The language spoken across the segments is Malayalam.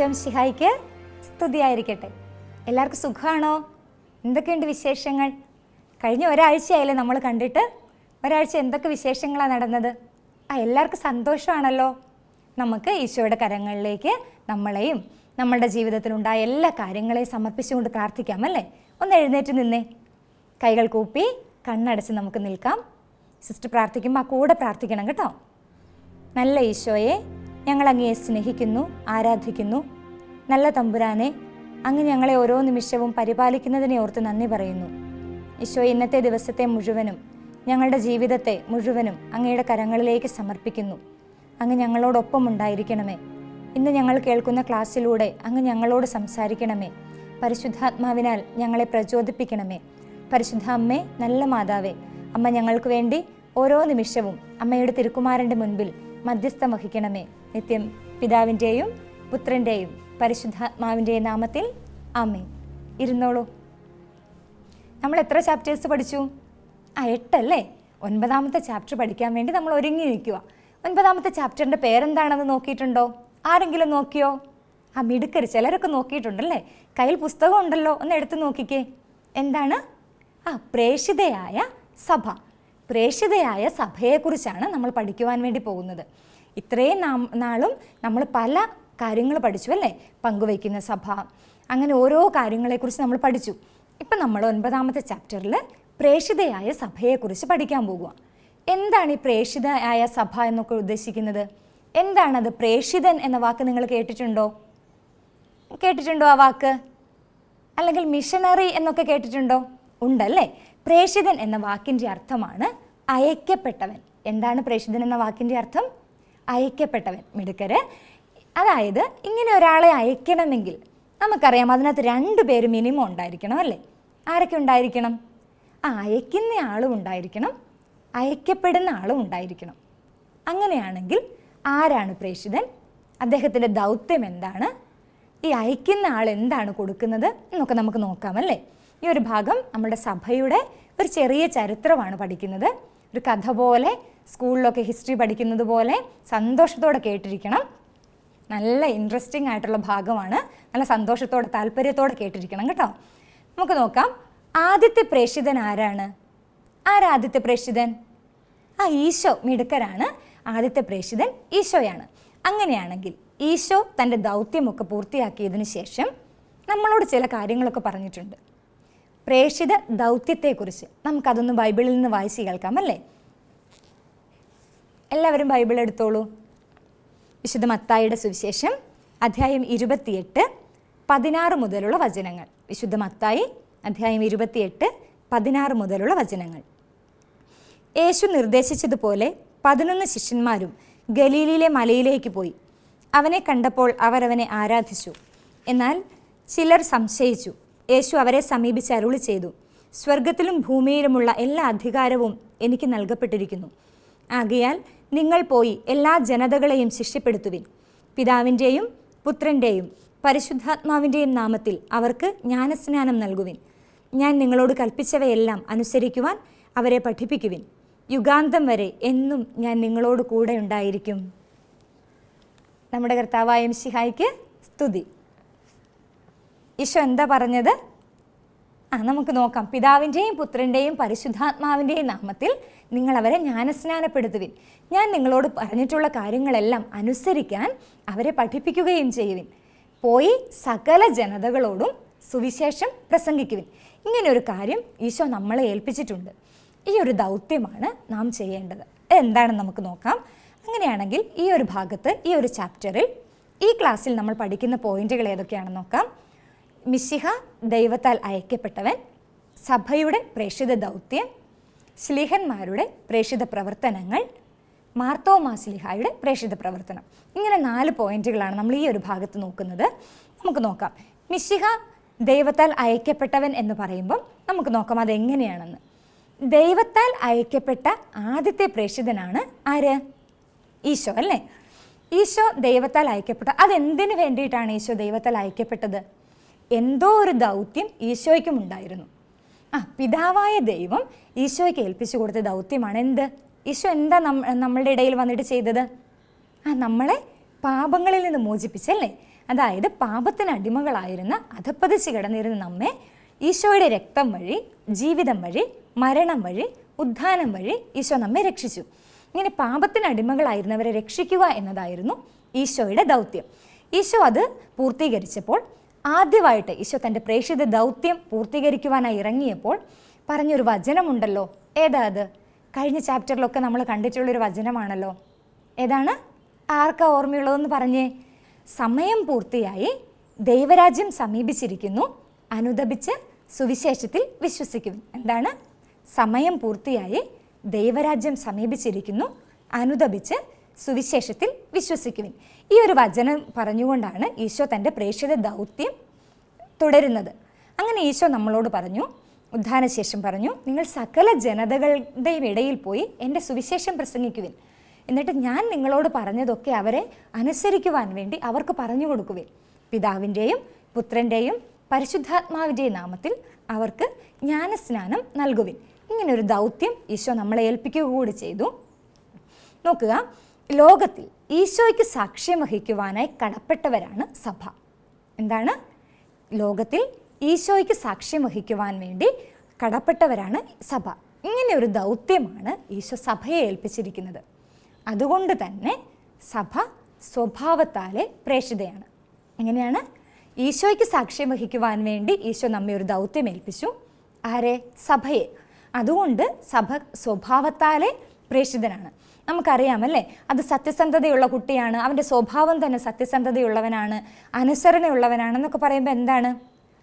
ഈശോം ശിഹായിക്ക് സ്തുതിയായിരിക്കട്ടെ. എല്ലാവർക്കും സുഖമാണോ എന്തൊക്കെയുണ്ട് വിശേഷങ്ങൾ? കഴിഞ്ഞ ഒരാഴ്ചയായില്ലേ നമ്മൾ കണ്ടിട്ട്. ഒരാഴ്ച എന്തൊക്കെ വിശേഷങ്ങളാണ് നടന്നത്? ആ എല്ലാവർക്കും സന്തോഷമാണല്ലോ. നമുക്ക് ഈശോയുടെ കരങ്ങളിലേക്ക് നമ്മളെയും നമ്മളുടെ ജീവിതത്തിലുണ്ടായ എല്ലാ കാര്യങ്ങളെയും സമർപ്പിച്ചുകൊണ്ട് പ്രാർത്ഥിക്കാം അല്ലേ? ഒന്ന് എഴുന്നേറ്റ് നിന്നേ. കൈകൾ കൂപ്പി കണ്ണടച്ച് നമുക്ക് നിൽക്കാം. സിസ്റ്റർ പ്രാർത്ഥിക്കുമ്പോൾ ആ കൂടെ പ്രാർത്ഥിക്കണം കേട്ടോ. നല്ല ഈശോയെ ഞങ്ങൾ അങ്ങയെ സ്നേഹിക്കുന്നു ആരാധിക്കുന്നു. നല്ല തമ്പുരാനെ അങ്ങ് ഞങ്ങളെ ഓരോ നിമിഷവും പരിപാലിക്കുന്നതിനെ ഓർത്ത് നന്ദി പറയുന്നു. ഈശോ ഇന്നത്തെ ദിവസത്തെ മുഴുവനും ഞങ്ങളുടെ ജീവിതത്തെ മുഴുവനും അങ്ങയുടെ കരങ്ങളിലേക്ക് സമർപ്പിക്കുന്നു. അങ്ങ് ഞങ്ങളോടൊപ്പം ഉണ്ടായിരിക്കണമേ. ഇന്ന് ഞങ്ങൾ കേൾക്കുന്ന ക്ലാസ്സിലൂടെ അങ്ങ് ഞങ്ങളോട് സംസാരിക്കണമേ. പരിശുദ്ധാത്മാവിനാൽ ഞങ്ങളെ പ്രചോദിപ്പിക്കണമേ. പരിശുദ്ധ അമ്മേ നല്ല മാതാവേ അമ്മ ഞങ്ങൾക്ക് വേണ്ടി ഓരോ നിമിഷവും അമ്മയുടെ തിരുക്കുമാരന്റെ മുൻപിൽ മധ്യസ്ഥം വഹിക്കണമേ. നിത്യം പിതാവിന്റെയും പുത്രന്റെയും പരിശുദ്ധാത്മാവിന്റെയും നാമത്തിൽ അമ്മേ ഇരുന്നോളൂ. നമ്മൾ എത്ര ചാപ്റ്റേഴ്സ് പഠിച്ചു? ആ എട്ടല്ലേ? ഒൻപതാമത്തെ ചാപ്റ്റർ പഠിക്കാൻ വേണ്ടി നമ്മൾ ഒരുങ്ങി നിൽക്കുക. ഒൻപതാമത്തെ ചാപ്റ്ററിന്റെ പേരെന്താണെന്ന് നോക്കിയിട്ടുണ്ടോ? ആരെങ്കിലും നോക്കിയോ? ആ മിടുക്കർ ചിലരൊക്കെ നോക്കിയിട്ടുണ്ടല്ലേ? കയ്യിൽ പുസ്തകം ഉണ്ടല്ലോ ഒന്ന് എടുത്ത് നോക്കിക്കേ. എന്താണ്? ആ പ്രേഷിതയായ സഭ. പ്രേഷിതയായ സഭയെക്കുറിച്ചാണ് നമ്മൾ പഠിക്കുവാൻ വേണ്ടി പോകുന്നത്. ഇത്രയും നാളും നമ്മൾ പല കാര്യങ്ങൾ പഠിച്ചു അല്ലേ? പങ്കുവയ്ക്കുന്ന സഭ. അങ്ങനെ ഓരോ കാര്യങ്ങളെക്കുറിച്ച് നമ്മൾ പഠിച്ചു. ഇപ്പം നമ്മൾ ഒൻപതാമത്തെ ചാപ്റ്ററിൽ പ്രേക്ഷിതയായ സഭയെക്കുറിച്ച് പഠിക്കാൻ പോകുക എന്താണ് ഈ പ്രേക്ഷിതയായ സഭ എന്നൊക്കെ ഉദ്ദേശിക്കുന്നത്? എന്താണത് പ്രേക്ഷിതൻ എന്ന വാക്ക് നിങ്ങൾ കേട്ടിട്ടുണ്ടോ? കേട്ടിട്ടുണ്ടോ ആ വാക്ക്? അല്ലെങ്കിൽ മിഷനറി എന്നൊക്കെ കേട്ടിട്ടുണ്ടോ? ഉണ്ടല്ലേ? പ്രേഷിതൻ എന്ന വാക്കിന്റെ അർത്ഥമാണ് അയക്കപ്പെട്ടവൻ. എന്താണ് പ്രേഷിതൻ എന്ന വാക്കിന്റെ അർത്ഥം? അയക്കപ്പെട്ടവൻ മിടുക്കര്. അതായത് ഇങ്ങനെ ഒരാളെ അയക്കണമെങ്കിൽ നമുക്കറിയാം അതിനകത്ത് രണ്ട് പേര് മിനിമം ഉണ്ടായിരിക്കണം അല്ലേ? ആരൊക്കെ ഉണ്ടായിരിക്കണം? ആ അയക്കുന്ന ആളും ഉണ്ടായിരിക്കണം. അയക്കപ്പെടുന്ന ആളും ഉണ്ടായിരിക്കണം. അങ്ങനെയാണെങ്കിൽ ആരാണ് പ്രേഷിതൻ അദ്ദേഹത്തിന്റെ ദൗത്യം എന്താണ്? ഈ അയക്കുന്ന ആൾ എന്താണ് കൊടുക്കുന്നത്? എന്നൊക്കെ നമുക്ക് നോക്കാം അല്ലേ? ഈ ഒരു ഭാഗം നമ്മുടെ സഭയുടെ ഒരു ചെറിയ ചരിത്രമാണ് പഠിക്കുന്നത്. ഒരു കഥ പോലെ സ്കൂളിലൊക്കെ ഹിസ്റ്ററി പഠിക്കുന്നത് പോലെ സന്തോഷത്തോടെ കേട്ടിരിക്കണം. നല്ല ഇൻട്രസ്റ്റിംഗ് ആയിട്ടുള്ള ഭാഗമാണ്. നല്ല സന്തോഷത്തോടെ താല്പര്യത്തോടെ കേട്ടിരിക്കണം കേട്ടോ. നമുക്ക് നോക്കാം. ആദ്യത്തെ പ്രേഷിതൻ ആരാണ്? ആരാ ആദ്യത്തെ പ്രേഷിതൻ ആ ഈശോ മിടുക്കരാണ്. ആദ്യത്തെ പ്രേഷിതൻ ഈശോയാണ്. അങ്ങനെയാണെങ്കിൽ ഈശോ തന്റെ ദൗത്യമൊക്കെ പൂർത്തിയാക്കിയതിന് ശേഷം നമ്മളോട് ചില കാര്യങ്ങളൊക്കെ പറഞ്ഞിട്ടുണ്ട്. പ്രേഷിത ദൗത്യത്തെക്കുറിച്ച് നമുക്കതൊന്ന് ബൈബിളിൽ നിന്ന് വായിച്ച് കേൾക്കാം അല്ലേ? എല്ലാവരും ബൈബിൾ എടുത്തോളൂ. വിശുദ്ധ മത്തായിയുടെ സുവിശേഷം അധ്യായം ഇരുപത്തിയെട്ട് പതിനാറ് മുതലുള്ള വചനങ്ങൾ. വിശുദ്ധ മത്തായി അധ്യായം ഇരുപത്തിയെട്ട് പതിനാറ് മുതലുള്ള വചനങ്ങൾ. യേശു നിർദ്ദേശിച്ചതുപോലെ പതിനൊന്ന് ശിഷ്യന്മാരും ഗലീലിയിലെ മലയിലേക്ക് പോയി. അവനെ കണ്ടപ്പോൾ അവരവനെ ആരാധിച്ചു. എന്നാൽ ചിലർ സംശയിച്ചു യേശു അവരെ സമീപിച്ച് അരുളി ചെയ്തു. സ്വർഗത്തിലും ഭൂമിയിലുമുള്ള എല്ലാ അധികാരവും എനിക്ക് നൽകപ്പെട്ടിരിക്കുന്നു. ആകയാൽ നിങ്ങൾ പോയി എല്ലാ ജനതകളെയും ശിഷ്യപ്പെടുത്തുവിൻ പിതാവിന്റെയും പുത്രന്റെയും പരിശുദ്ധാത്മാവിന്റെയും നാമത്തിൽ അവർക്ക് ജ്ഞാനസ്നാനം നൽകുവിൻ. ഞാൻ നിങ്ങളോട് കൽപ്പിച്ചവയെല്ലാം അനുസരിക്കുവാൻ അവരെ പഠിപ്പിക്കുവിൻ. യുഗാന്തം വരെ എന്നും ഞാൻ നിങ്ങളോട് കൂടെ ഉണ്ടായിരിക്കും. നമ്മുടെ കർത്താവായ ശിഹായിക്ക് സ്തുതി. ഈശോ എന്താ പറഞ്ഞത്? ആ നമുക്ക് നോക്കാം. പിതാവിന്റെയും പുത്രന്റെയും പരിശുദ്ധാത്മാവിന്റെയും നാമത്തിൽ നിങ്ങൾ അവരെ ജ്ഞാനസ്നാനപ്പെടുത്തുവിൻ. ഞാൻ നിങ്ങളോട് പറഞ്ഞിട്ടുള്ള കാര്യങ്ങളെല്ലാം അനുസരിക്കാൻ അവരെ പഠിപ്പിക്കുകയും ചെയ്യുവിൻ. പോയി സകല ജനതകളോടും സുവിശേഷം പ്രസംഗിക്കുവിൻ. ഇങ്ങനെ ഒരു കാര്യം ഈശോ നമ്മളെ ഏൽപ്പിച്ചിട്ടുണ്ട്. ഈ ഒരു ദൗത്യമാണ് നാം ചെയ്യേണ്ടത്. എന്താണെന്ന് നമുക്ക് നോക്കാം. അങ്ങനെയാണെങ്കിൽ ഈ ഒരു ഭാഗത്ത് ഈ ഒരു ചാപ്റ്ററിൽ ഈ ക്ലാസ്സിൽ നമ്മൾ പഠിക്കുന്ന പോയിന്റുകൾ ഏതൊക്കെയാണെന്ന് നോക്കാം. മിശിഹ ദൈവത്താൽ അയക്കപ്പെട്ടവൻ സഭയുടെ പ്രേക്ഷിത ദൗത്യം ശ്ലീഹന്മാരുടെ പ്രേക്ഷിത പ്രവർത്തനങ്ങൾ മാർത്തോമാ ശ്ലീഹായുടെ പ്രേക്ഷിത പ്രവർത്തനം. ഇങ്ങനെ നാല് പോയിന്റുകളാണ് നമ്മൾ ഈ ഒരു ഭാഗത്ത് നോക്കുന്നത്. നമുക്ക് നോക്കാം. മിശിഹ ദൈവത്താൽ അയക്കപ്പെട്ടവൻ എന്ന് പറയുമ്പം നമുക്ക് നോക്കാം അതെങ്ങനെയാണെന്ന്. ദൈവത്താൽ അയക്കപ്പെട്ട ആദ്യത്തെ പ്രേക്ഷിതനാണ് ആര്? ഈശോ അല്ലേ? ഈശോ ദൈവത്താൽ അയക്കപ്പെട്ട. അതെന്തിനു വേണ്ടിയിട്ടാണ് ഈശോ ദൈവത്താൽ അയക്കപ്പെട്ടത്? എന്തോ ഒരു ദൗത്യം ഈശോയ്ക്കും ഉണ്ടായിരുന്നു. ആ പിതാവായ ദൈവം ഈശോയ്ക്ക് ഏൽപ്പിച്ചു കൊടുത്ത ദൗത്യമാണ് എന്ത്? ഈശോ എന്താ നമ്മ നമ്മളുടെ ഇടയിൽ വന്നിട്ട് ചെയ്തത്? ആ നമ്മളെ പാപങ്ങളിൽ നിന്ന് മോചിപ്പിച്ചല്ലേ? അതായത് പാപത്തിന് അടിമകളായിരുന്ന അധപ്പതിച്ച് കിടന്നിരുന്ന നമ്മെ ഈശോയുടെ രക്തം വഴി ജീവിതം വഴി മരണം വഴി ഉദ്ധാനം വഴി ഈശോ നമ്മെ രക്ഷിച്ചു. ഇങ്ങനെ പാപത്തിന് അടിമകളായിരുന്നവരെ രക്ഷിക്കുക എന്നതായിരുന്നു ഈശോയുടെ ദൗത്യം. ഈശോ അത് പൂർത്തീകരിച്ചപ്പോൾ ആദ്യമായിട്ട് ഈശോ തന്റെ പ്രേക്ഷിത ദൗത്യം പൂർത്തീകരിക്കുവാനായി ഇറങ്ങിയപ്പോൾ പറഞ്ഞൊരു വചനമുണ്ടല്ലോ. ഏതാ അത്? കഴിഞ്ഞ ചാപ്റ്ററിലൊക്കെ നമ്മൾ കണ്ടിട്ടുള്ളൊരു വചനമാണല്ലോ. ഏതാണ്? ആർക്കാ ഓർമ്മയുള്ളതെന്ന് പറഞ്ഞേ. സമയം പൂർത്തിയായി ദൈവരാജ്യം സമീപിച്ചിരിക്കുന്നു അനുദപിച്ച് സുവിശേഷത്തിൽ വിശ്വസിക്കും. എന്താണ്? സമയം പൂർത്തിയായി ദൈവരാജ്യം സമീപിച്ചിരിക്കുന്നു അനുദപിച്ച് സുവിശേഷത്തിൽ വിശ്വസിക്കുവിൻ. ഈ ഒരു വചനം പറഞ്ഞുകൊണ്ടാണ് ഈശോ തന്റെ പ്രേക്ഷിത ദൗത്യം തുടരുന്നത്. അങ്ങനെ ഈശോ നമ്മളോട് പറഞ്ഞു ഉദ്ധാനശേഷം പറഞ്ഞു നിങ്ങൾ സകല ജനതകളുടെയും ഇടയിൽ പോയി എന്റെ സുവിശേഷം പ്രസംഗിക്കുവിൻ. എന്നിട്ട് ഞാൻ നിങ്ങളോട് പറഞ്ഞതൊക്കെ അവരെ അനുസരിക്കുവാൻ വേണ്ടി അവർക്ക് പറഞ്ഞു കൊടുക്കുവിൻ. പിതാവിന്റെയും പുത്രന്റെയും പരിശുദ്ധാത്മാവിന്റെയും നാമത്തിൽ അവർക്ക് ജ്ഞാനസ്നാനം നൽകുവിൻ. ഇങ്ങനൊരു ദൗത്യം ഈശോ നമ്മളെ ഏൽപ്പിക്കുക കൂടി ചെയ്തു. നോക്കുക ലോകത്തിൽ ഈശോയ്ക്ക് സാക്ഷ്യം വഹിക്കുവാനായി കടപ്പെട്ടവരാണ് സഭ. എന്താണ്? ലോകത്തിൽ ഈശോയ്ക്ക് സാക്ഷ്യം വഹിക്കുവാൻ വേണ്ടി കടപ്പെട്ടവരാണ് സഭ. ഇങ്ങനെ ഒരു ദൗത്യമാണ് ഈശോ സഭയെ ഏൽപ്പിച്ചിരിക്കുന്നത്. അതുകൊണ്ട് തന്നെ സഭ സ്വഭാവത്താലെ പ്രേക്ഷിതയാണ്. എങ്ങനെയാണ്? ഈശോയ്ക്ക് സാക്ഷ്യം വഹിക്കുവാൻ വേണ്ടി ഈശോ നമ്മെ ഒരു ദൗത്യം ഏൽപ്പിച്ചു. ആരെ? സഭയെ. അതുകൊണ്ട് സഭ സ്വഭാവത്താലെ പ്രേക്ഷിതനാണ്. നമുക്കറിയാമല്ലേ അത് സത്യസന്ധതയുള്ള കുട്ടിയാണ്. അവന്റെ സ്വഭാവം തന്നെ സത്യസന്ധതയുള്ളവനാണ്. അനുസരണയുള്ളവനാണെന്നൊക്കെ പറയുമ്പോൾ എന്താണ്?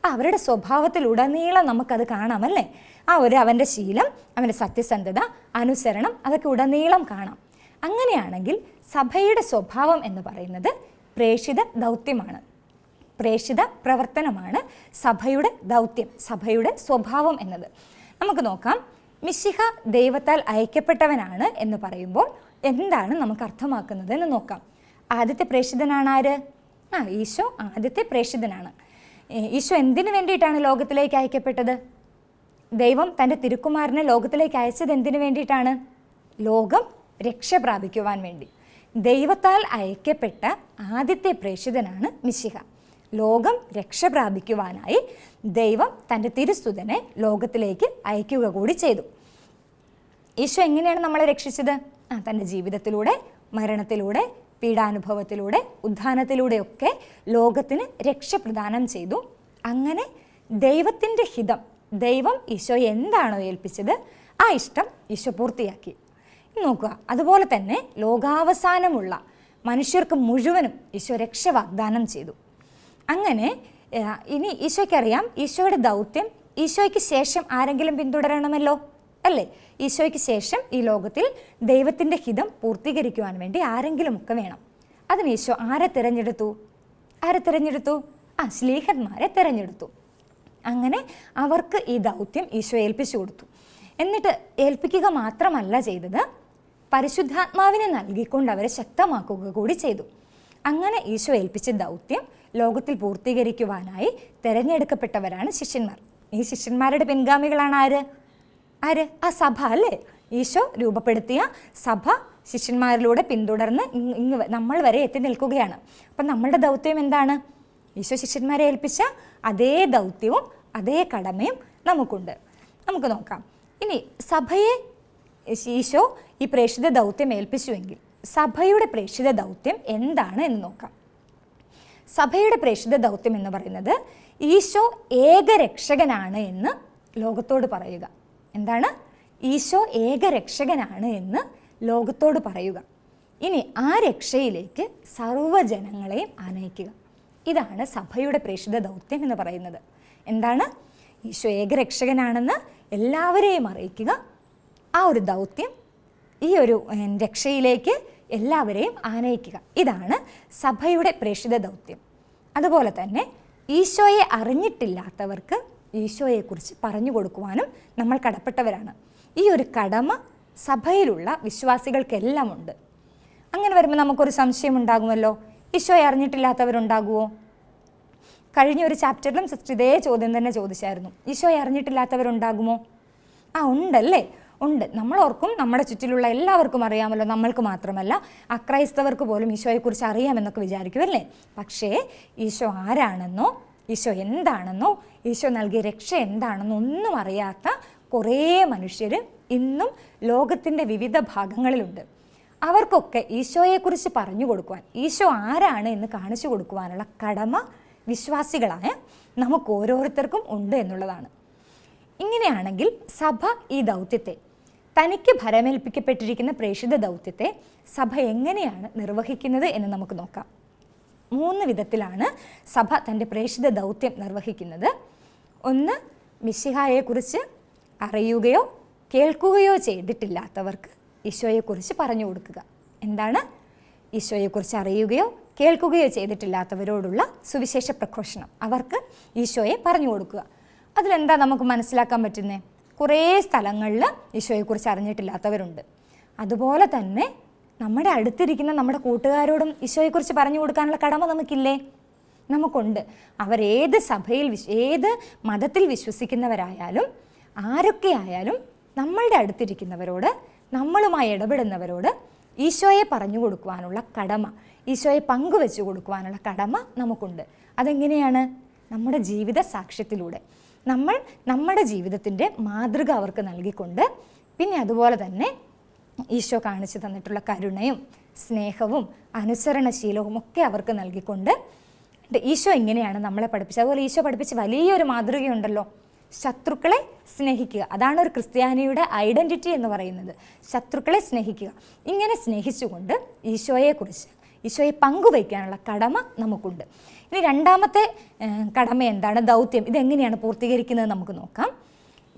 അവരുടെ സ്വഭാവത്തിലുടനീളം നമുക്കത് കാണാമല്ലേ ആ ഒരു അവന്റെ ശീലം അവന്റെ സത്യസന്ധത അനുസരണം അതൊക്കെ ഉടനീളം കാണാം. അങ്ങനെയാണെങ്കിൽ സഭയുടെ സ്വഭാവം എന്ന് പറയുന്നത് പ്രേഷിത ദൗത്യമാണ്. പ്രേഷിത പ്രവർത്തനമാണ് സഭയുടെ ദൗത്യം സഭയുടെ സ്വഭാവം എന്നത്. നമുക്ക് നോക്കാം. മിശിഹ ദൈവത്താൽ അയക്കപ്പെട്ടവനാണ് എന്ന് പറയുമ്പോൾ എന്താണ് നമുക്ക് അർത്ഥമാക്കുന്നത് എന്ന് നോക്കാം. ആദ്യത്തെ പ്രേക്ഷിതനാണ് ആര്? ആ ഈശോ ആദ്യത്തെ പ്രേക്ഷിതനാണ്. ഈശോ എന്തിനു വേണ്ടിയിട്ടാണ് ലോകത്തിലേക്ക് അയക്കപ്പെട്ടത്? ദൈവം തന്റെ തിരുക്കുമാരനെ ലോകത്തിലേക്ക് അയച്ചത് എന്തിനു വേണ്ടിയിട്ടാണ്? ലോകം രക്ഷ പ്രാപിക്കുവാൻ വേണ്ടി. ദൈവത്താൽ അയക്കപ്പെട്ട ആദ്യത്തെ പ്രേക്ഷിതനാണ് മിശിഹ. ലോകം രക്ഷപ്രാപിക്കുവാനായി ദൈവം തന്റെ തിരുസ്തുതനെ ലോകത്തിലേക്ക് അയക്കുക കൂടി ചെയ്തു. ഈശോ എങ്ങനെയാണ് നമ്മളെ രക്ഷിച്ചത്? ആ തന്റെ ജീവിതത്തിലൂടെ മരണത്തിലൂടെ പീഡാനുഭവത്തിലൂടെ ഉദ്ധാനത്തിലൂടെയൊക്കെ ലോകത്തിന് രക്ഷപ്രദാനം ചെയ്തു. അങ്ങനെ ദൈവത്തിന്റെ ഹിതം ദൈവം ഈശോ എന്താണോ ഏൽപ്പിച്ചത് ആ ഇഷ്ടം ഈശോ പൂർത്തിയാക്കി. നോക്കുക അതുപോലെ തന്നെ ലോകാവസാനമുള്ള മനുഷ്യർക്ക് മുഴുവനും ഈശോ രക്ഷ വാഗ്ദാനം ചെയ്തു. അങ്ങനെ ഇനി ഈശോയ്ക്കറിയാം ഈശോയുടെ ദൗത്യം ഈശോയ്ക്ക് ശേഷം ആരെങ്കിലും പിന്തുടരണമല്ലോ അല്ലേ? ഈശോയ്ക്ക് ശേഷം ഈ ലോകത്തിൽ ദൈവത്തിന്റെ ഹിതം പൂർത്തീകരിക്കുവാൻ വേണ്ടി ആരെങ്കിലും ഒക്കെ വേണം. അതിന് ഈശോ ആരെ തിരഞ്ഞെടുത്തു? ആരെ തിരഞ്ഞെടുത്തു? ആ ശ്ലീഹന്മാരെ തിരഞ്ഞെടുത്തു. അങ്ങനെ അവർക്ക് ഈ ദൗത്യം ഈശോ ഏൽപ്പിച്ചു കൊടുത്തു. എന്നിട്ട് ഏൽപ്പിക്കുക മാത്രമല്ല ചെയ്തത് പരിശുദ്ധാത്മാവിനെ നൽകിക്കൊണ്ട് അവരെ ശക്തമാക്കുക കൂടി ചെയ്തു. അങ്ങനെ ഈശോ ഏൽപ്പിച്ച ദൗത്യം ലോകത്തിൽ പൂർത്തീകരിക്കുവാനായി തിരഞ്ഞെടുക്കപ്പെട്ടവരാണ് ശിഷ്യന്മാർ. ഈ ശിഷ്യന്മാരുടെ പിൻഗാമികളാണ് ആര്? ആര്? ആ സഭ അല്ലേ? ഈശോ രൂപപ്പെടുത്തിയ സഭ ശിഷ്യന്മാരിലൂടെ പിന്തുടർന്ന് ഇങ് ഇങ്ങ് നമ്മൾ വരെ എത്തി നിൽക്കുകയാണ്. അപ്പം നമ്മളുടെ ദൗത്യം എന്താണ്? ഈശോ ശിഷ്യന്മാരെ ഏൽപ്പിച്ച അതേ ദൗത്യവും അതേ കടമയും നമുക്കുണ്ട്. നമുക്ക് നോക്കാം. ഇനി സഭയെ ഈശോ ഈ പ്രേക്ഷിത ദൗത്യം ഏൽപ്പിച്ചുവെങ്കിൽ സഭയുടെ പ്രേക്ഷിത ദൗത്യം എന്താണ് എന്ന് നോക്കാം. സഭയുടെ പ്രേക്ഷിത ദൗത്യം എന്ന് പറയുന്നത് ഈശോ ഏകരക്ഷകനാണ് എന്ന് ലോകത്തോട് പറയുക. എന്താണ്? ഈശോ ഏകരക്ഷകനാണ് എന്ന് ലോകത്തോട് പറയുക. ഇനി ആ രക്ഷയിലേക്ക് സർവജനങ്ങളെയും ആനയിക്കുക. ഇതാണ് സഭയുടെ പ്രേക്ഷിത ദൗത്യം എന്ന് പറയുന്നത്. എന്താണ്? ഈശോ ഏകരക്ഷകനാണെന്ന് എല്ലാവരെയും അറിയിക്കുക. ആ ഒരു ദൗത്യം ഈ ഒരു രക്ഷയിലേക്ക് എല്ലാവരെയും ആനയിക്കുക. ഇതാണ് സഭയുടെ പ്രേക്ഷിത ദൗത്യം. അതുപോലെ തന്നെ ഈശോയെ അറിഞ്ഞിട്ടില്ലാത്തവർക്ക് ഈശോയെക്കുറിച്ച് പറഞ്ഞു കൊടുക്കുവാനും നമ്മൾ കടപ്പെട്ടവരാണ്. ഈ ഒരു കടമ സഭയിലുള്ള വിശ്വാസികൾക്കെല്ലാം ഉണ്ട് അങ്ങനെ വരുമ്പോൾ നമുക്കൊരു സംശയം ഉണ്ടാകുമല്ലോ? ഈശോയെ അറിഞ്ഞിട്ടില്ലാത്തവരുണ്ടാകുമോ കഴിഞ്ഞ ഒരു ചാപ്റ്ററിലും സിസ്റ്റർ ഇതേ ചോദ്യം തന്നെ ചോദിച്ചായിരുന്നു. ഈശോയെ അറിഞ്ഞിട്ടില്ലാത്തവരുണ്ടാകുമോ? ആ ഉണ്ടല്ലേ. ഉണ്ട്. നമ്മൾ ഓർക്കും നമ്മുടെ ചുറ്റിലുള്ള എല്ലാവർക്കും അറിയാമല്ലോ നമ്മൾക്ക് മാത്രമല്ല അക്രൈസ്തവർക്ക് പോലും ഈശോയെക്കുറിച്ച് അറിയാമെന്നൊക്കെ വിചാരിക്കും അല്ലേ? പക്ഷേ ഈശോ ആരാണെന്നോ ഈശോ എന്താണെന്നോ ഈശോ നൽകിയ രക്ഷ എന്താണെന്നോ ഒന്നും അറിയാത്ത കുറേ മനുഷ്യർ ഇന്നും ലോകത്തിന്റെ വിവിധ ഭാഗങ്ങളിലുണ്ട്. അവർക്കൊക്കെ ഈശോയെക്കുറിച്ച് പറഞ്ഞു കൊടുക്കുവാൻ ഈശോ ആരാണ് എന്ന് കാണിച്ചു കൊടുക്കുവാനുള്ള കടമ വിശ്വാസികളായ നമുക്ക് ഓരോരുത്തർക്കും ഉണ്ട് എന്നുള്ളതാണ്. ഇങ്ങനെയാണെങ്കിൽ സഭ ഈ ദൗത്യത്തെ തനിക്ക് ഭരമേൽപ്പിക്കപ്പെട്ടിരിക്കുന്ന പ്രേഷിത ദൗത്യത്തെ സഭ എങ്ങനെയാണ് നിർവഹിക്കുന്നത് എന്ന് നമുക്ക് നോക്കാം. മൂന്ന് വിധത്തിലാണ് സഭ തന്റെ പ്രേഷിത ദൗത്യം നിർവഹിക്കുന്നത്. ഒന്ന് മിശിഹായെക്കുറിച്ച് അറിയുകയോ കേൾക്കുകയോ ചെയ്തിട്ടില്ലാത്തവർക്ക് ഈശോയെക്കുറിച്ച് പറഞ്ഞു കൊടുക്കുക. എന്താണ്? ഈശോയെക്കുറിച്ച് അറിയുകയോ കേൾക്കുകയോ ചെയ്തിട്ടില്ലാത്തവരോടുള്ള സുവിശേഷ പ്രഘോഷണം. അവർക്ക് ഈശോയെ പറഞ്ഞു കൊടുക്കുക. അതിലെന്താ നമുക്ക് മനസ്സിലാക്കാൻ പറ്റുന്നത് കുറേ സ്ഥലങ്ങളിൽ ഈശോയെക്കുറിച്ച് അറിഞ്ഞിട്ടില്ലാത്തവരുണ്ട്. അതുപോലെ തന്നെ നമ്മുടെ അടുത്തിരിക്കുന്ന നമ്മുടെ കൂട്ടുകാരോടും ഈശോയെക്കുറിച്ച് പറഞ്ഞു കൊടുക്കാനുള്ള കടമ നമുക്കില്ലേ? നമുക്കുണ്ട്. അവരേത് സഭയിൽ വിശ് ഏത് മതത്തിൽ വിശ്വസിക്കുന്നവരായാലും ആരൊക്കെ ആയാലും നമ്മളുടെ അടുത്തിരിക്കുന്നവരോട് നമ്മളുമായി ഇടപെടുന്നവരോട് ഈശോയെ പറഞ്ഞു കൊടുക്കുവാനുള്ള കടമ ഈശോയെ പങ്കുവെച്ചു കൊടുക്കുവാനുള്ള കടമ നമുക്കുണ്ട്. അതെങ്ങനെയാണ്? നമ്മുടെ ജീവിത സാക്ഷ്യത്തിലൂടെ. നമ്മൾ നമ്മുടെ ജീവിതത്തിന്റെ മാതൃക അവർക്ക് നൽകിക്കൊണ്ട് പിന്നെ അതുപോലെ തന്നെ ഈശോ കാണിച്ചു തന്നിട്ടുള്ള കരുണയും സ്നേഹവും അനുസരണശീലവും ഒക്കെ അവർക്ക് നൽകിക്കൊണ്ട് ഈശോ ഇങ്ങനെയാണ് നമ്മളെ പഠിപ്പിച്ചത്. അതുപോലെ ഈശോ പഠിപ്പിച്ച് വലിയൊരു മാതൃകയുണ്ടല്ലോ ശത്രുക്കളെ സ്നേഹിക്കുക. അതാണ് ഒരു ക്രിസ്ത്യാനിയുടെ ഐഡന്റിറ്റി എന്ന് പറയുന്നത്. ശത്രുക്കളെ സ്നേഹിക്കുക. ഇങ്ങനെ സ്നേഹിച്ചുകൊണ്ട് ഈശോയെക്കുറിച്ച് ഈശോയെ പങ്കുവയ്ക്കാനുള്ള കടമ നമുക്കുണ്ട്. ഇനി രണ്ടാമത്തെ കടമ എന്താണ്? ദൗത്യം. ഇതെങ്ങനെയാണ് പൂർത്തീകരിക്കുന്നത് നമുക്ക് നോക്കാം.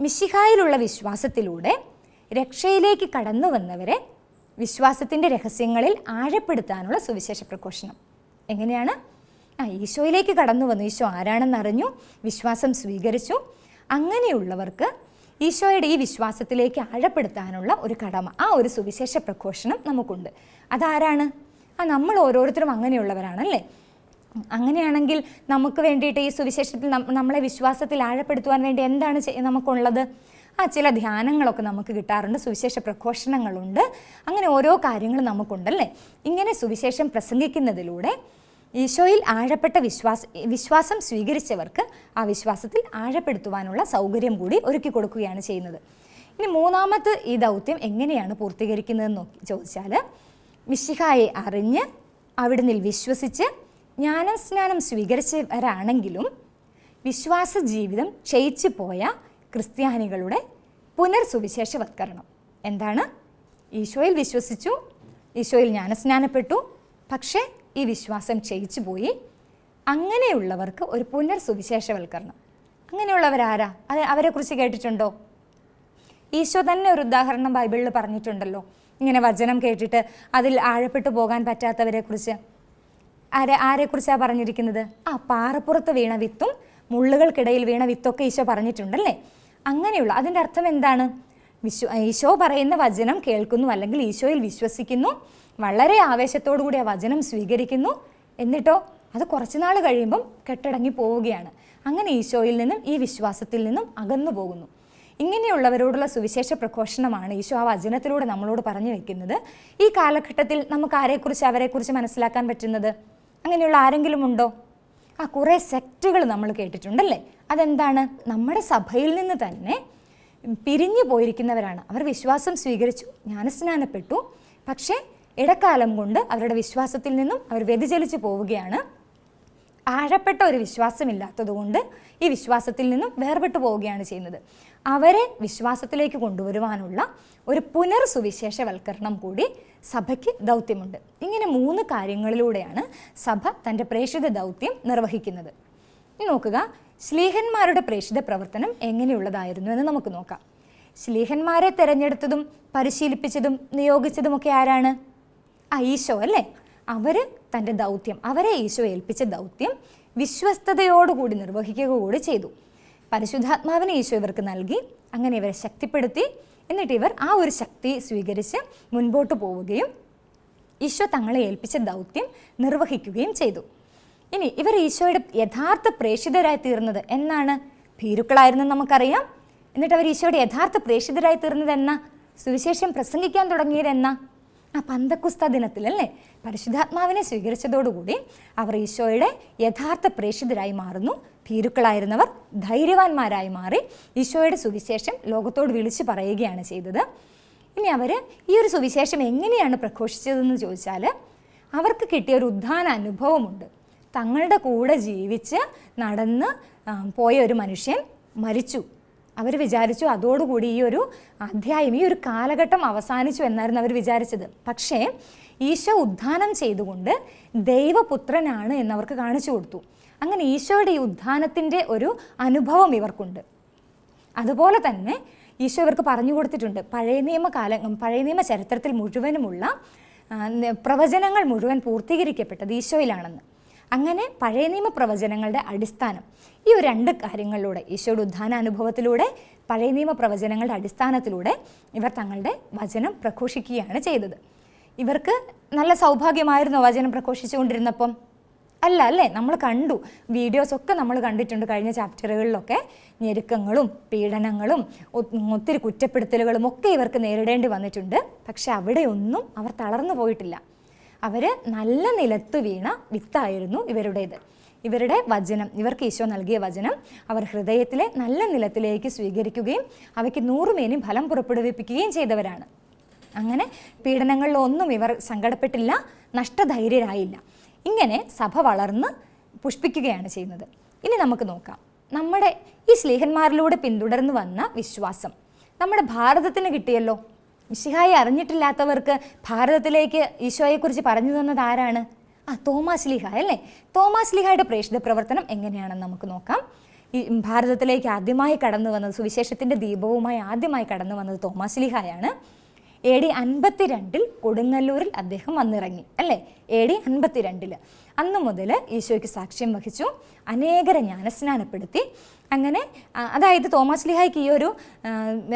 മിശിഹായിലുള്ള വിശ്വാസത്തിലൂടെ രക്ഷയിലേക്ക് കടന്നു വന്നവരെ വിശ്വാസത്തിന്റെ രഹസ്യങ്ങളിൽ ആഴപ്പെടുത്താനുള്ള സുവിശേഷ പ്രഘോഷണം. എങ്ങനെയാണ്? ആ ഈശോയിലേക്ക് കടന്നു വന്നു ഈശോ ആരാണെന്ന് അറിഞ്ഞു വിശ്വാസം സ്വീകരിച്ചു. അങ്ങനെയുള്ളവർക്ക് ഈശോയുടെ ഈ വിശ്വാസത്തിലേക്ക് ആഴപ്പെടുത്താനുള്ള ഒരു കടമ ആ ഒരു സുവിശേഷ പ്രഘോഷണം നമുക്കുണ്ട്. അതാരാണ്? ആ നമ്മൾ ഓരോരുത്തരും അങ്ങനെയുള്ളവരാണല്ലേ? അങ്ങനെയാണെങ്കിൽ നമുക്ക് വേണ്ടിയിട്ട് ഈ സുവിശേഷത്തിൽ നമ്മളെ വിശ്വാസത്തിൽ ആഴപ്പെടുത്തുവാൻ വേണ്ടി എന്താണ് നമുക്കുള്ളത്? ആ ചില ധ്യാനങ്ങളൊക്കെ നമുക്ക് കിട്ടാറുണ്ട് സുവിശേഷ പ്രഘോഷണങ്ങളുണ്ട്. അങ്ങനെ ഓരോ കാര്യങ്ങളും നമുക്കുണ്ടല്ലേ? ഇങ്ങനെ സുവിശേഷം പ്രസംഗിക്കുന്നതിലൂടെ ഈശോയിൽ ആഴപ്പെട്ട വിശ്വാസ വിശ്വാസം സ്വീകരിച്ചവർക്ക് ആ വിശ്വാസത്തിൽ ആഴപ്പെടുത്തുവാനുള്ള സൗകര്യം കൂടി ഒരുക്കി കൊടുക്കുകയാണ് ചെയ്യുന്നത്. ഇനി മൂന്നാമത്തെ ഈ ദൗത്യം എങ്ങനെയാണ് പൂർത്തീകരിക്കുന്നതെന്ന് ചോദിച്ചാൽ മിശിഹായെ അറിഞ്ഞ് അവിടുന്ന് വിശ്വസിച്ച് ജ്ഞാനം സ്നാനം സ്വീകരിച്ചവരാണെങ്കിലും വിശ്വാസ ജീവിതം ക്ഷയിച്ചു പോയ ക്രിസ്ത്യാനികളുടെ പുനർസുവിശേഷവത്കരണം. എന്താണ്? ഈശോയിൽ വിശ്വസിച്ചു ഈശോയിൽ ജ്ഞാനസ്നാനപ്പെട്ടു പക്ഷേ ഈ വിശ്വാസം ക്ഷയിച്ചു പോയി അങ്ങനെയുള്ളവർക്ക് ഒരു പുനർസുവിശേഷവൽക്കരണം അങ്ങനെയുള്ളവരാരാ? അത് അവരെക്കുറിച്ച് കേട്ടിട്ടുണ്ടോ? ഈശോ തന്നെ ഒരു ഉദാഹരണം ബൈബിളിൽ പറഞ്ഞിട്ടുണ്ടല്ലോ. ഇങ്ങനെ വചനം കേട്ടിട്ട് അതിൽ ആഴപ്പെട്ടു പോകാൻ പറ്റാത്തവരെ കുറിച്ച്. ആരെ ആരെക്കുറിച്ചാണ് പറഞ്ഞിരിക്കുന്നത്? ആ പാറപ്പുറത്ത് വീണ വിത്തും മുള്ളുകൾക്കിടയിൽ വീണ വിത്തൊക്കെ ഈശോ പറഞ്ഞിട്ടുണ്ടല്ലേ? അങ്ങനെയുള്ള അതിന്റെ അർത്ഥം എന്താണ്? വിശ്വ ഈശോ പറയുന്ന വചനം കേൾക്കുന്നു അല്ലെങ്കിൽ ഈശോയിൽ വിശ്വസിക്കുന്നു വളരെ ആവേശത്തോടു കൂടി ആ വചനം സ്വീകരിക്കുന്നു എന്നിട്ടോ അത് കുറച്ച് നാൾ കഴിയുമ്പം കെട്ടടങ്ങി പോവുകയാണ്. അങ്ങനെ ഈശോയിൽ നിന്നും ഈ വിശ്വാസത്തിൽ നിന്നും അകന്നു പോകുന്നു. ഇങ്ങനെയുള്ളവരോടുള്ള സുവിശേഷ പ്രഘോഷണമാണ് ഈശോ ആ വചനത്തിലൂടെ നമ്മളോട് പറഞ്ഞു വെക്കുന്നത്. ഈ കാലഘട്ടത്തിൽ നമുക്ക് ആരെക്കുറിച്ച് അവരെക്കുറിച്ച് മനസ്സിലാക്കാൻ പറ്റുന്നത്? അങ്ങനെയുള്ള ആരെങ്കിലും ഉണ്ടോ? ആ കുറേ സെക്റ്റുകൾ നമ്മൾ കേട്ടിട്ടുണ്ടല്ലേ? അതെന്താണ്? നമ്മുടെ സഭയിൽ നിന്ന് തന്നെ പിരിഞ്ഞു പോയിരിക്കുന്നവരാണ്. അവർ വിശ്വാസം സ്വീകരിച്ചു ജ്ഞാനസ്നാനപ്പെട്ടു. പക്ഷേ ഇടക്കാലം കൊണ്ട് അവരുടെ വിശ്വാസത്തിൽ നിന്നും അവർ വ്യതിചലിച്ചു പോവുകയാണ്. ആഴപ്പെട്ട ഒരു വിശ്വാസമില്ലാത്തതുകൊണ്ട് ഈ വിശ്വാസത്തിൽ നിന്നും വേർപെട്ടു പോവുകയാണ് ചെയ്യുന്നത്. അവരെ വിശ്വാസത്തിലേക്ക് കൊണ്ടുവരുവാനുള്ള ഒരു പുനർ സുവിശേഷവൽക്കരണം കൂടി സഭയ്ക്ക് ദൗത്യമുണ്ട്. ഇങ്ങനെ മൂന്ന് കാര്യങ്ങളിലൂടെയാണ് സഭ തന്റെ പ്രേക്ഷിത ദൗത്യം നിർവഹിക്കുന്നത്. നോക്കുക ശ്ലീഹന്മാരുടെ പ്രേക്ഷിത പ്രവർത്തനം എങ്ങനെയുള്ളതായിരുന്നു എന്ന് നമുക്ക് നോക്കാം. ശ്ലീഹന്മാരെ തിരഞ്ഞെടുത്തതും പരിശീലിപ്പിച്ചതും നിയോഗിച്ചതുമൊക്കെ ആരാണ്? ആ ഈശോ അല്ലേ? അവർ തന്റെ ദൗത്യം അവരെ ഈശോ ഏൽപ്പിച്ച ദൗത്യം വിശ്വസ്തയോടുകൂടി നിർവഹിക്കുക കൂടി ചെയ്തു. പരിശുദ്ധാത്മാവിനെ ഈശോ ഇവർക്ക് നൽകി അങ്ങനെ ഇവരെ ശക്തിപ്പെടുത്തി എന്നിട്ട് ഇവർ ആ ഒരു ശക്തി സ്വീകരിച്ച് മുൻപോട്ട് പോവുകയും ഈശോ തങ്ങളെ ഏൽപ്പിച്ച ദൗത്യം നിർവഹിക്കുകയും ചെയ്തു. ഇനി ഇവർ ഈശോയുടെ യഥാർത്ഥ പ്രേക്ഷിതരായി തീർന്നത് എന്നാണ് ഭീരുക്കളായിരുന്നു നമുക്കറിയാം. എന്നിട്ട് അവർ ഈശോയുടെ യഥാർത്ഥ പ്രേക്ഷിതരായി തീർന്നത് എന്ന? സുവിശേഷം പ്രസംഗിക്കാൻ തുടങ്ങിയതെന്നാ ആ പന്തക്കുസ്ത ദിനത്തിലല്ലേ? പരിശുദ്ധാത്മാവിനെ സ്വീകരിച്ചതോടുകൂടി അവർ ഈശോയുടെ യഥാർത്ഥ പ്രേക്ഷിതരായി മാറുന്നു. ഭീരുക്കളായിരുന്നവർ ധൈര്യവാന്മാരായി മാറി ഈശോയുടെ സുവിശേഷം ലോകത്തോട് വിളിച്ചു പറയുകയാണ് ചെയ്തത്. ഇനി അവർ ഈ ഒരു സുവിശേഷം എങ്ങനെയാണ് പ്രഘോഷിച്ചതെന്ന് ചോദിച്ചാൽ അവർക്ക് കിട്ടിയ ഒരു ഉദ്ധാന അനുഭവമുണ്ട്. തങ്ങളുടെ കൂടെ ജീവിച്ച് നടന്ന് പോയ ഒരു മനുഷ്യൻ മരിച്ചു. അവർ വിചാരിച്ചു അതോടുകൂടി ഈ ഒരു അധ്യായം ഈ ഒരു കാലഘട്ടം അവസാനിച്ചു എന്നായിരുന്നു അവർ വിചാരിച്ചത്. പക്ഷേ ഈശോ ഉദ്ധാനം ചെയ്തുകൊണ്ട് ദൈവപുത്രനാണ് എന്നവർക്ക് കാണിച്ചു കൊടുത്തു. അങ്ങനെ ഈശോയുടെ ഈ ഉദ്ധാനത്തിന്റെ ഒരു അനുഭവം ഇവർക്കുണ്ട്. അതുപോലെ തന്നെ ഈശോ ഇവർക്ക് പറഞ്ഞു കൊടുത്തിട്ടുണ്ട് പഴയ നിയമ കാല പഴയ നിയമ ചരിത്രത്തിൽ മുഴുവനുമുള്ള പ്രവചനങ്ങൾ മുഴുവൻ പൂർത്തീകരിക്കപ്പെട്ടത് ഈശോയിലാണെന്ന്. അങ്ങനെ പഴയ നിയമ പ്രവചനങ്ങളുടെ അടിസ്ഥാനം ഈ ഒരു രണ്ട് കാര്യങ്ങളിലൂടെ ഈശോയുടെ ഉദ്ധാന അനുഭവത്തിലൂടെ പഴയ നിയമ പ്രവചനങ്ങളുടെ അടിസ്ഥാനത്തിലൂടെ ഇവർ തങ്ങളുടെ വചനം പ്രഘോഷിക്കുകയാണ് ചെയ്തത്. ഇവർക്ക് നല്ല സൗഭാഗ്യമായിരുന്നു വചനം പ്രഘോഷിച്ചുകൊണ്ടിരുന്നപ്പം? അല്ല അല്ലേ? നമ്മൾ കണ്ടു. വീഡിയോസ് ഒക്കെ നമ്മൾ കണ്ടിട്ടുണ്ട് കഴിഞ്ഞ ചാപ്റ്ററുകളിലൊക്കെ. ഞെരുക്കങ്ങളും പീഡനങ്ങളും ഒത്തിരി കുറ്റപ്പെടുത്തലുകളും ഒക്കെ ഇവർക്ക് നേരിടേണ്ടി വന്നിട്ടുണ്ട്. പക്ഷെ അവിടെയൊന്നും അവർ തളർന്നു പോയിട്ടില്ല. അവർ നല്ല നിലത്ത് വീണ വിത്തായിരുന്നു ഇവരുടേത്. ഇവരുടെ വചനം ഇവർക്ക് ഈശോ നൽകിയ വചനം അവർ ഹൃദയത്തിലെ നല്ല നിലത്തിലേക്ക് സ്വീകരിക്കുകയും അവയ്ക്ക് നൂറുമേനി ഫലം പുറപ്പെടുവിപ്പിക്കുകയും ചെയ്തവരാണ്. അങ്ങനെ പീഡനങ്ങളിലൊന്നും ഇവർ സങ്കടപ്പെട്ടില്ല നഷ്ടധൈര്യരായില്ല. ഇങ്ങനെ സഭ വളർന്ന് പുഷ്പിക്കുകയാണ് ചെയ്യുന്നത്. ഇനി നമുക്ക് നോക്കാം. നമ്മുടെ ഈ സ്നേഹന്മാരിലൂടെ പിന്തുടർന്നു വന്ന വിശ്വാസം. നമ്മുടെ ഭാരതത്തിന് കിട്ടിയല്ലോ. മിശിഹായി അറിഞ്ഞിട്ടില്ലാത്തവർക്ക് ഭാരതത്തിലേക്ക് ഈശോയെക്കുറിച്ച് പറഞ്ഞു തന്നത് ആരാണ്? ആ തോമാസ് ലിഹ അല്ലേ? തോമാസ് ലിഹായുടെ പ്രേക്ഷിത പ്രവർത്തനം എങ്ങനെയാണെന്ന് നമുക്ക് നോക്കാം. ഈ ഭാരതത്തിലേക്ക് ആദ്യമായി കടന്നു വന്നത് സുവിശേഷത്തിന്റെ ദീപവുമായി ആദ്യമായി കടന്നു വന്നത് തോമാസ് ലിഹായാണ്. എ ഡി അൻപത്തിരണ്ടിൽ കൊടുങ്ങല്ലൂരിൽ അദ്ദേഹം വന്നിറങ്ങി അല്ലേ? എ ഡി അൻപത്തിരണ്ടിൽ അന്ന് മുതൽ ഈശോയ്ക്ക് സാക്ഷ്യം വഹിച്ചു. അനേകരെ ജ്ഞാനസ്നാനപ്പെടുത്തി. അങ്ങനെ അതായത് തോമസ് ലിഹായ്ക്ക് ഈ ഒരു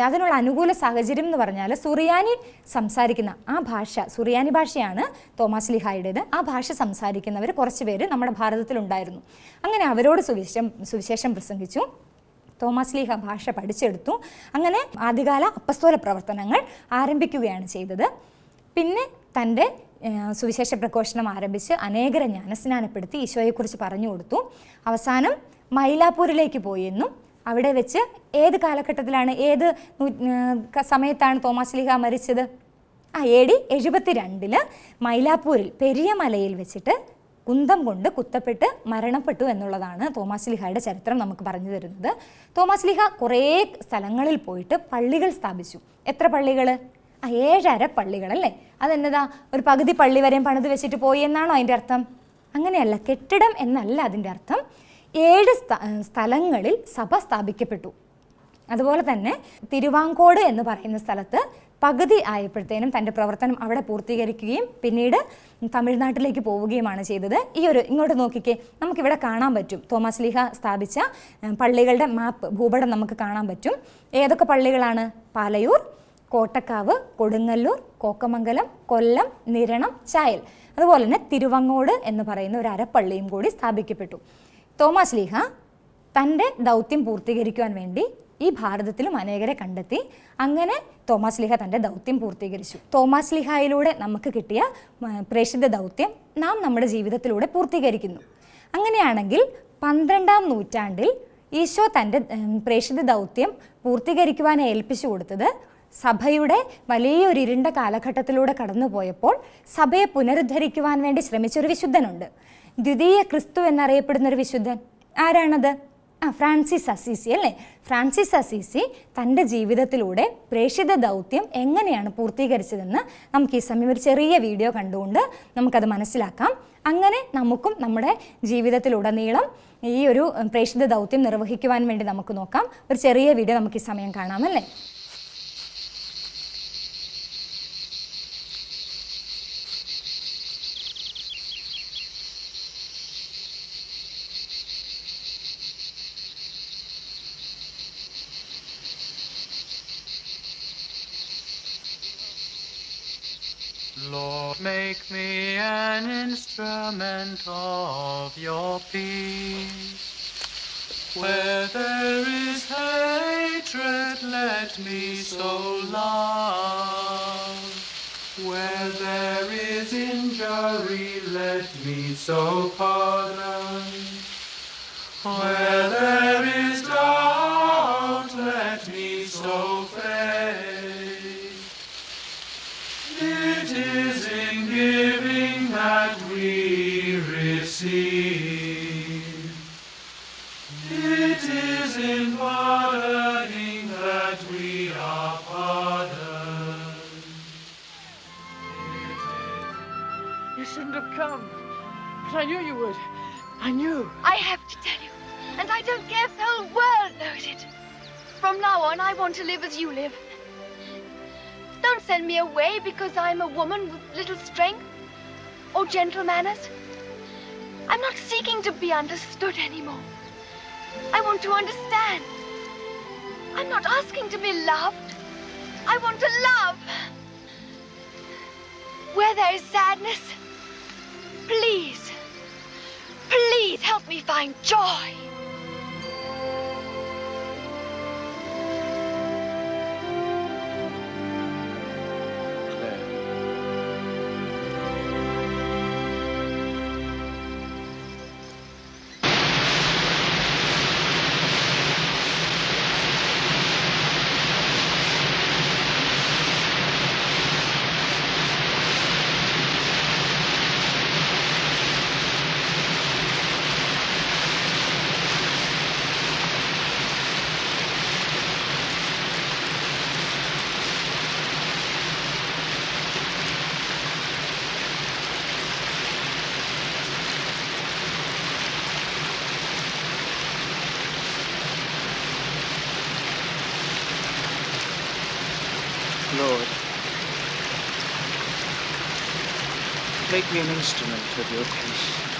അതിനുള്ള അനുകൂല സാഹചര്യം എന്ന് പറഞ്ഞാൽ സുറിയാനി സംസാരിക്കുന്ന ആ ഭാഷ സുറിയാനി ഭാഷയാണ് തോമസ് ലിഹായുടേത്. ആ ഭാഷ സംസാരിക്കുന്നവർ കുറച്ച് പേര് നമ്മുടെ ഭാരതത്തിലുണ്ടായിരുന്നു. അങ്ങനെ അവരോട് സുവിശേഷം സുവിശേഷം പ്രസംഗിച്ചു. തോമസ് ലീഹ ഭാഷ പഠിച്ചെടുത്തു. അങ്ങനെ ആദ്യകാല അപ്പസ്തോല പ്രവർത്തനങ്ങൾ ആരംഭിക്കുകയാണ് ചെയ്തത്. പിന്നെ തന്റെ സുവിശേഷ പ്രഘോഷണം ആരംഭിച്ച് അനേകരെ ജ്ഞാനസ്നാനപ്പെടുത്തി ഈശോയെക്കുറിച്ച് പറഞ്ഞു കൊടുത്തു. അവസാനം മൈലാപ്പൂരിലേക്ക് പോയെന്നും അവിടെ വെച്ച് ഏത് കാലഘട്ടത്തിലാണ് ഏത് സമയത്താണ് തോമസ് ലീഹ മരിച്ചത്? ആ എ ഡി എഴുപത്തിരണ്ടിൽ മൈലാപ്പൂരിൽ പെരിയ മലയിൽ വെച്ചിട്ട് കുന്തം കൊണ്ട് കുത്തപ്പെട്ട് മരണപ്പെട്ടു എന്നുള്ളതാണ് തോമസ് ലിഹയുടെ ചരിത്രം നമുക്ക് പറഞ്ഞു തരുന്നത്. തോമസ് ലിഹ കുറേ സ്ഥലങ്ങളിൽ പോയിട്ട് പള്ളികൾ സ്ഥാപിച്ചു. എത്ര പള്ളികൾ ആ ഏഴര പള്ളികൾ അല്ലേ അതെന്നതാ? ഒരു പകുതി പള്ളി വരെയും പണിത് വെച്ചിട്ട് പോയി എന്നാണോ അതിന്റെ അർത്ഥം? അങ്ങനെയല്ല കെട്ടിടം എന്നല്ല അതിന്റെ അർത്ഥം. ഏഴ് സ്ഥലങ്ങളിൽ സഭ സ്ഥാപിക്കപ്പെട്ടു. അതുപോലെ തന്നെ തിരുവാങ്കോട് എന്ന് പറയുന്ന സ്ഥലത്ത് പകുതി ആയപ്പോഴത്തേനും തന്റെ പ്രവർത്തനം അവിടെ പൂർത്തീകരിക്കുകയും പിന്നീട് തമിഴ്നാട്ടിലേക്ക് പോവുകയുമാണ് ചെയ്തത്. ഈ ഒരു ഇങ്ങോട്ട് നോക്കിക്കേ നമുക്കിവിടെ കാണാൻ പറ്റും. തോമസ് ലീഹ സ്ഥാപിച്ച പള്ളികളുടെ മാപ്പ് ഭൂപടം നമുക്ക് കാണാൻ പറ്റും. ഏതൊക്കെ പള്ളികളാണ്? പാലയൂർ കോട്ടക്കാവ് കൊടുങ്ങല്ലൂർ കോക്കമംഗലം കൊല്ലം നിരണം ചായൽ. അതുപോലെ തന്നെ തിരുവങ്ങോട് എന്ന് പറയുന്ന ഒരു അരപ്പള്ളിയും കൂടി സ്ഥാപിക്കപ്പെട്ടു. തോമസ് ലീഹ തന്റെ ദൗത്യം പൂർത്തീകരിക്കുവാൻ വേണ്ടി ഈ ഭാരതത്തിലും അനേകരെ കണ്ടെത്തി. അങ്ങനെ തോമസ് ലിഹ തന്റെ ദൗത്യം പൂർത്തീകരിച്ചു. തോമസ് ലിഹായിലൂടെ നമുക്ക് കിട്ടിയ പ്രേക്ഷിത ദൗത്യം നാം നമ്മുടെ ജീവിതത്തിലൂടെ പൂർത്തീകരിക്കുന്നു. അങ്ങനെയാണെങ്കിൽ പന്ത്രണ്ടാം നൂറ്റാണ്ടിൽ ഈശോ തന്റെ പ്രേക്ഷിത ദൗത്യം പൂർത്തീകരിക്കുവാൻ ഏൽപ്പിച്ചു കൊടുത്തത് സഭയുടെ വലിയൊരു ഇരുണ്ട കാലഘട്ടത്തിലൂടെ കടന്നുപോയപ്പോൾ സഭയെ പുനരുദ്ധരിക്കുവാൻ വേണ്ടി ശ്രമിച്ചൊരു വിശുദ്ധനുണ്ട്. ദ്വിതീയ ക്രിസ്തു എന്നറിയപ്പെടുന്ന ഒരു വിശുദ്ധൻ. ആരാണത്? ആ ഫ്രാൻസിസ് അസീസി അല്ലേ? ഫ്രാൻസിസ് അസീസി തന്റെ ജീവിതത്തിലൂടെ പ്രേക്ഷിത ദൗത്യം എങ്ങനെയാണ് പൂർത്തീകരിച്ചതെന്ന് നമുക്ക് ഈ സമയം ഒരു ചെറിയ വീഡിയോ കണ്ടുകൊണ്ട് നമുക്കത് മനസ്സിലാക്കാം. അങ്ങനെ നമുക്കും നമ്മുടെ ജീവിതത്തിലുടനീളം ഈ ഒരു പ്രേഷിത ദൗത്യം നിർവഹിക്കുവാൻ വേണ്ടി നമുക്ക് നോക്കാം. ഒരു ചെറിയ വീഡിയോ നമുക്ക് ഈ സമയം കാണാമല്ലേ make me an instrument of your peace. Where there is hatred, let me so love. Where there is injury, let me so pardon. Where there is It is in pardoning that we are pardoned. You shouldn't have come. But I knew you would. I knew. I have to tell you, and I don't care if the whole world knows it. From now on, I want to live as you live. Don't send me away because I'm a woman with little strength or gentle manners. I'm not seeking to be understood anymore. I want to understand. I'm not asking to be loved. I want to love. Where there is sadness, please, please help me find joy. Make me an instrument of your peace.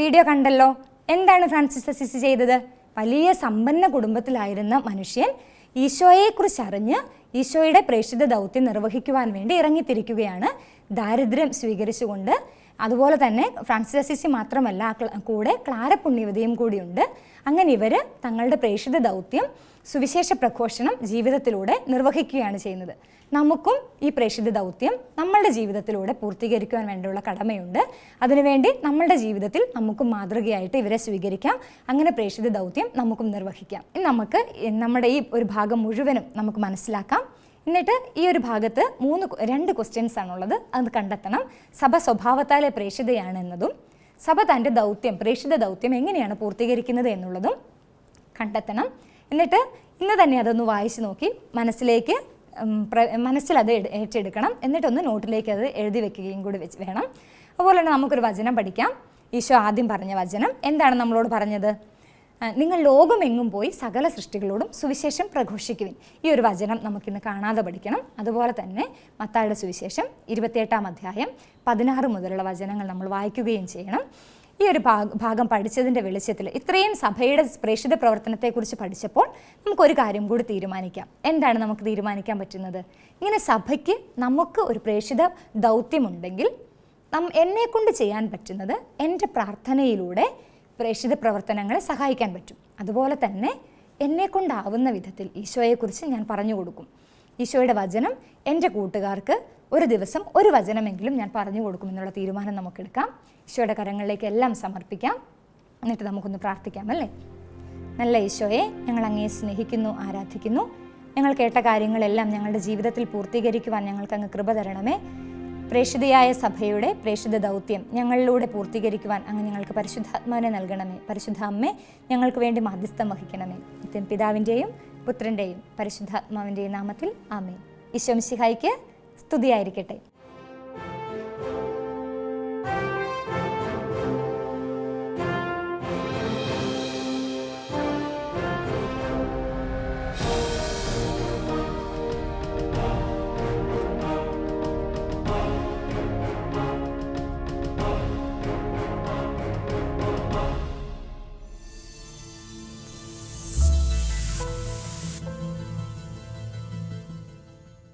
Video കണ്ടല്ലോ? എന്താണ് ഫ്രാൻസിസ് അസിസി ചെയ്തത്? വലിയ സമ്പന്ന കുടുംബത്തിലായിരുന്ന മനുഷ്യൻ ഈശോയെക്കുറിച്ച് അറിഞ്ഞ് ഈശോയുടെ പ്രേക്ഷിത ദൗത്യം നിർവഹിക്കുവാൻ വേണ്ടി ഇറങ്ങിത്തിരിക്കുകയാണ്. ദാരിദ്ര്യം സ്വീകരിച്ചുകൊണ്ട് അതുപോലെ തന്നെ ഫ്രാൻസിസ് അസിസി മാത്രമല്ല കൂടെ ക്ലാര പുണ്യവതിയും കൂടിയുണ്ട്. അങ്ങനെ ഇവർ തങ്ങളുടെ പ്രേക്ഷിത ദൗത്യം സുവിശേഷ പ്രഘോഷണം ജീവിതത്തിലൂടെ നിർവഹിക്കുകയാണ് ചെയ്യുന്നത്. നമുക്കും ഈ പ്രേക്ഷിത ദൗത്യം നമ്മളുടെ ജീവിതത്തിലൂടെ പൂർത്തീകരിക്കുവാൻ വേണ്ടിയുള്ള കടമയുണ്ട്. അതിനുവേണ്ടി നമ്മളുടെ ജീവിതത്തിൽ നമുക്കും മാതൃകയായിട്ട് ഇവരെ സ്വീകരിക്കാം. അങ്ങനെ പ്രേക്ഷിത ദൗത്യം നമുക്കും നിർവഹിക്കാം. നമുക്ക് നമ്മുടെ ഈ ഒരു ഭാഗം മുഴുവനും നമുക്ക് മനസ്സിലാക്കാം. എന്നിട്ട് ഈ ഒരു ഭാഗത്ത് മൂന്ന് രണ്ട് ക്വസ്റ്റ്യൻസ് ആണുള്ളത്. അത് കണ്ടെത്തണം. സഭ സ്വഭാവത്താലെ പ്രേക്ഷിതയാണ് എന്നതും സഭ തന്റെ ദൗത്യം പ്രേക്ഷിത ദൗത്യം എങ്ങനെയാണ് പൂർത്തീകരിക്കുന്നത് എന്നുള്ളതും കണ്ടെത്തണം. എന്നിട്ട് ഇന്ന് തന്നെ അതൊന്ന് വായിച്ചു നോക്കി മനസ്സിലേക്ക് മനസ്സിലത് ഏറ്റെടുക്കണം. എന്നിട്ടൊന്ന് നോട്ടിലേക്ക് അത് എഴുതി വെക്കുകയും കൂടി വെച്ച് വേണം. അതുപോലെ തന്നെ നമുക്കൊരു വചനം പഠിക്കാം. ഈശോ ആദ്യം പറഞ്ഞ വചനം. എന്താണ് നമ്മളോട് പറഞ്ഞത്? നിങ്ങൾ ലോകമെങ്ങും പോയി സകല സൃഷ്ടികളോടും സുവിശേഷം പ്രഘോഷിക്കുവിൻ. ഈ ഒരു വചനം നമുക്കിന്ന് കാണാതെ പഠിക്കണം. അതുപോലെ തന്നെ മത്തായുടെ സുവിശേഷം ഇരുപത്തിയെട്ടാം അധ്യായം പതിനാറ് മുതലുള്ള വചനങ്ങൾ നമ്മൾ വായിക്കുകയും ചെയ്യണം. ഈ ഒരു ഭാഗ- പഠിച്ചതിന്റെ വെളിച്ചത്തിൽ ഇത്രയും സഭയുടെ പ്രേക്ഷിത പ്രവർത്തനത്തെക്കുറിച്ച് പഠിച്ചപ്പോൾ നമുക്കൊരു കാര്യം കൂടി തീരുമാനിക്കാം. എന്താണ് നമുക്ക് തീരുമാനിക്കാൻ പറ്റുന്നത്? ഇങ്ങനെ സഭയ്ക്ക് നമുക്ക് ഒരു പ്രേക്ഷിത ദൗത്യമുണ്ടെങ്കിൽ നം എന്നെക്കൊണ്ട് ചെയ്യാൻ പറ്റുന്നത് എന്റെ പ്രാർത്ഥനയിലൂടെ പ്രേക്ഷിത പ്രവർത്തനങ്ങളെ സഹായിക്കാൻ പറ്റും. അതുപോലെ തന്നെ എന്നെക്കൊണ്ടാവുന്ന വിധത്തിൽ ഈശോയെക്കുറിച്ച് ഞാൻ പറഞ്ഞു കൊടുക്കും. ഈശോയുടെ വചനം എന്റെ കൂട്ടുകാർക്ക് ഒരു ദിവസം ഒരു വചനമെങ്കിലും ഞാൻ പറഞ്ഞു കൊടുക്കുമെന്നുള്ള തീരുമാനം നമുക്കെടുക്കാം. ഈശോയുടെ കരങ്ങളിലേക്ക് എല്ലാം സമർപ്പിക്കാം. എന്നിട്ട് നമുക്കൊന്ന് പ്രാർത്ഥിക്കാം അല്ലേ? നല്ല ഈശോയെ ഞങ്ങൾ അങ്ങയെ സ്നേഹിക്കുന്നു ആരാധിക്കുന്നു. ഞങ്ങൾ കേട്ട കാര്യങ്ങളെല്ലാം ഞങ്ങളുടെ ജീവിതത്തിൽ പൂർത്തീകരിക്കുവാൻ ഞങ്ങൾക്ക് അങ്ങ് കൃപ തരണമേ. പ്രേഷിതയായ സഭയുടെ പ്രേഷിത ദൗത്യം ഞങ്ങളിലൂടെ പൂർത്തീകരിക്കുവാൻ അങ്ങ് ഞങ്ങൾക്ക് പരിശുദ്ധാത്മാവിനെ നൽകണമേ. പരിശുദ്ധ അമ്മേ ഞങ്ങൾക്ക് വേണ്ടി മാധ്യസ്ഥം വഹിക്കണമേ. നിത്യം പിതാവിന്റെയും പുത്രന്റെയും പരിശുദ്ധാത്മാവിന്റെയും നാമത്തിൽ ആമേ ഈശോമിശിഹായിക്ക് സ്തുതിയായിരിക്കട്ടെ.